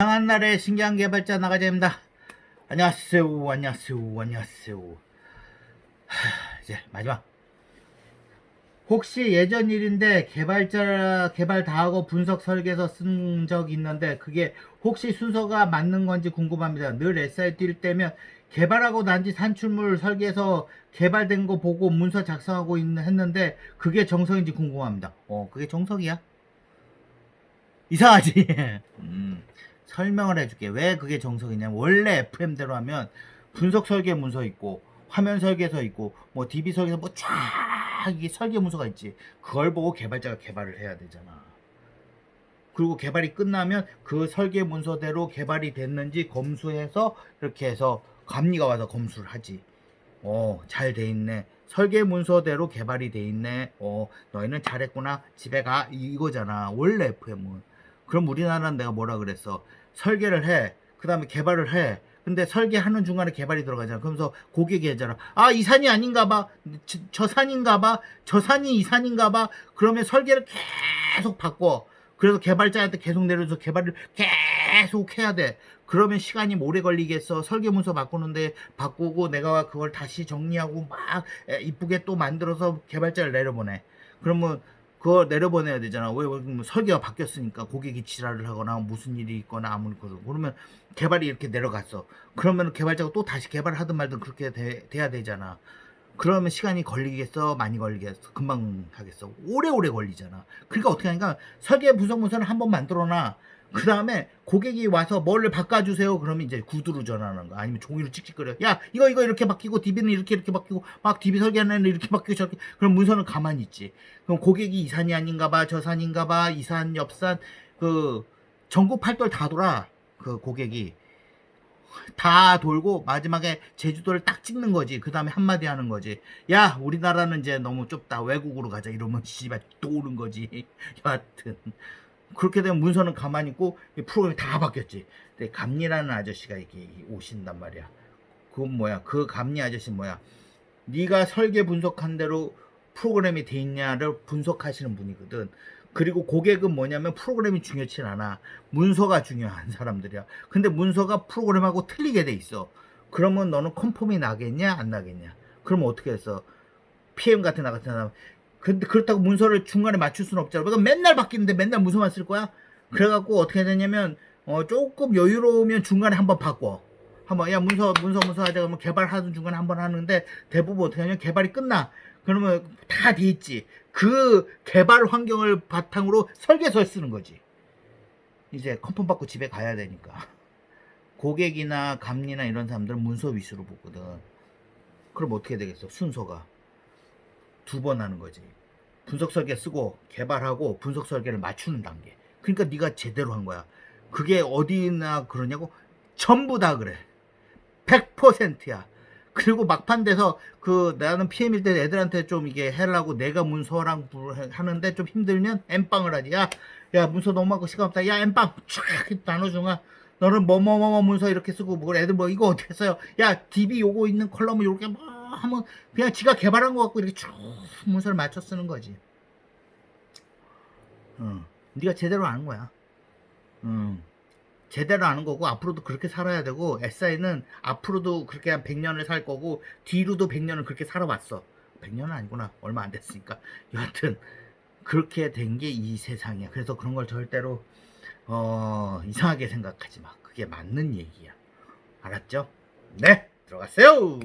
다양한 날의 신기한 개발자 나가자입니다. 안녕하세요, 안녕하세요, 안녕하세요. 하, 이제 마지막. 혹시 예전 일인데 개발자 개발 다 하고 분석 설계서 쓴 적 있는데 그게 혹시 순서가 맞는 건지 궁금합니다. 늘 SI 뛸 때면 개발하고 난뒤 산출물 설계서 개발된 거 보고 문서 작성하고 있는 했는데 그게 정석인지 궁금합니다. 어, 그게 정석이야? 이상하지? 음, 설명을 해줄게. 왜 그게 정석이냐면, 원래 FM대로 하면 분석 설계 문서 있고, 화면 설계서 있고, 뭐 DB 설계서 뭐 쫙, 이게 설계 문서가 있지. 그걸 보고 개발자가 개발을 해야 되잖아. 그리고 개발이 끝나면 그 설계 문서대로 개발이 됐는지 검수해서 이렇게 해서 감리가 와서 검수를 하지. 어, 잘 돼 있네. 설계 문서대로 개발이 돼 있네. 어, 너희는 잘했구나. 집에 가. 이거잖아. 원래 FM은. 그럼 우리나라는 내가 뭐라 그랬어? 설계를 해. 그 다음에 개발을 해. 근데 설계하는 중간에 개발이 들어가잖아. 그러면서 고객이 하잖아. 아, 이 산이 아닌가 봐. 저, 저 산인가 봐. 저 산이 이 산인가 봐. 그러면 설계를 계속 바꿔. 그래서 개발자한테 계속 내려줘서 개발을 계속 해야 돼. 그러면 시간이 오래 걸리겠어. 설계 문서 바꾸는데 바꾸고 내가 그걸 다시 정리하고 막 에, 이쁘게 또 만들어서 개발자를 내려보내. 그러면 그거 내려보내야 되잖아. 왜, 왜 그러면 설계가 바뀌었으니까 고객이 지랄을 하거나 무슨 일이 있거나 아무리 거든 그러면 개발이 이렇게 내려갔어. 그러면 개발자가 또 다시 개발을 하든 말든 그렇게 돼, 돼야 되잖아. 그러면 시간이 걸리겠어? 많이 걸리겠어? 금방 하겠어? 오래오래 걸리잖아. 그러니까 어떻게 하니까 설계 분석 문서를 한번 만들어놔. 그 다음에 고객이 와서 뭐를 바꿔주세요. 그러면 이제 구두로 전화하는 거. 아니면 종이로 찍찍거려. 야, 이거, 이거 이렇게 바뀌고, DB는 이렇게, 이렇게 바뀌고, 막 DB 설계하는 이렇게 바뀌고, 저렇게. 그럼 문서는 가만히 있지. 그럼 고객이 이 산이 아닌가 봐, 저 산인가 봐, 이 산, 옆 산, 그, 전국 팔도를 다 돌아. 그 고객이. 다 돌고 마지막에 제주도를 딱 찍는 거지. 그 다음에 한마디 하는 거지. 야, 우리나라는 이제 너무 좁다. 외국으로 가자. 이러면 씨발 또 오는 거지. 여하튼. 그렇게 되면 문서는 가만히 있고 이 프로그램이 다 바뀌었지. 근데 감리라는 아저씨가 이렇게 오신단 말이야. 그건 뭐야? 그 감리 아저씨 뭐야? 네가 설계 분석한 대로 프로그램이 돼 있냐를 분석하시는 분이거든. 그리고 고객은 뭐냐면 프로그램이 중요치 않아. 문서가 중요한 사람들이야. 근데 문서가 프로그램하고 틀리게 돼 있어. 그러면 너는 컨펌이 나겠냐? 안 나겠냐? 그러면 어떻게 해서 PM 같은 나 같은 사람 근데 그렇다고 문서를 중간에 맞출 수는 없잖아. 그러니까 맨날 바뀌는데 맨날 문서만 쓸 거야? 그래갖고 어떻게 되냐면 어, 조금 여유로우면 중간에 한번 바꿔. 한번 야 문서 문서 문서 하자 그러면 개발하는 중간에 한번 하는데 대부분 어떻게 하냐면 개발이 끝나. 그러면 다 돼 있지. 그 개발 환경을 바탕으로 설계서를 쓰는 거지. 이제 컨펌 받고 집에 가야 되니까. 고객이나 감리나 이런 사람들은 문서 위주로 보거든. 그럼 어떻게 되겠어? 순서가 두 번 하는 거지. 분석 설계 쓰고 개발하고 분석 설계를 맞추는 단계. 그러니까 네가 제대로 한 거야. 그게 어디나 그러냐고 전부 다 그래. 100%야. 그리고 막판 돼서 그 나는 PM일 때 애들한테 좀 이게 해라고 내가 문서랑 부- 하는데 좀 힘들면 엠빵을 하지. 야, 야 문서 너무 많고 시간 없다. 야 엠빵 쫙 나눠주마. 너는 뭐뭐뭐뭐 문서 이렇게 쓰고 뭐 애들 뭐 이거 어떻게 써요? 야 DB 요거 있는 컬럼을 뭐 하면 그냥 지가 개발한 거 갖고 이렇게 쭉 문서를 맞춰 쓰는 거지. 응. 네가 제대로 아는 거야. 응. 제대로 아는 거고 앞으로도 그렇게 살아야 되고 SI는 앞으로도 그렇게 한 100년을 살 거고 뒤로도 100년을 그렇게 살아왔어. 100년은 아니구나. 얼마 안 됐으니까. 여하튼 그렇게 된 게 이 세상이야. 그래서 그런 걸 절대로 어, 이상하게 생각하지 마. 그게 맞는 얘기야. 알았죠? 네, 들어갔어요.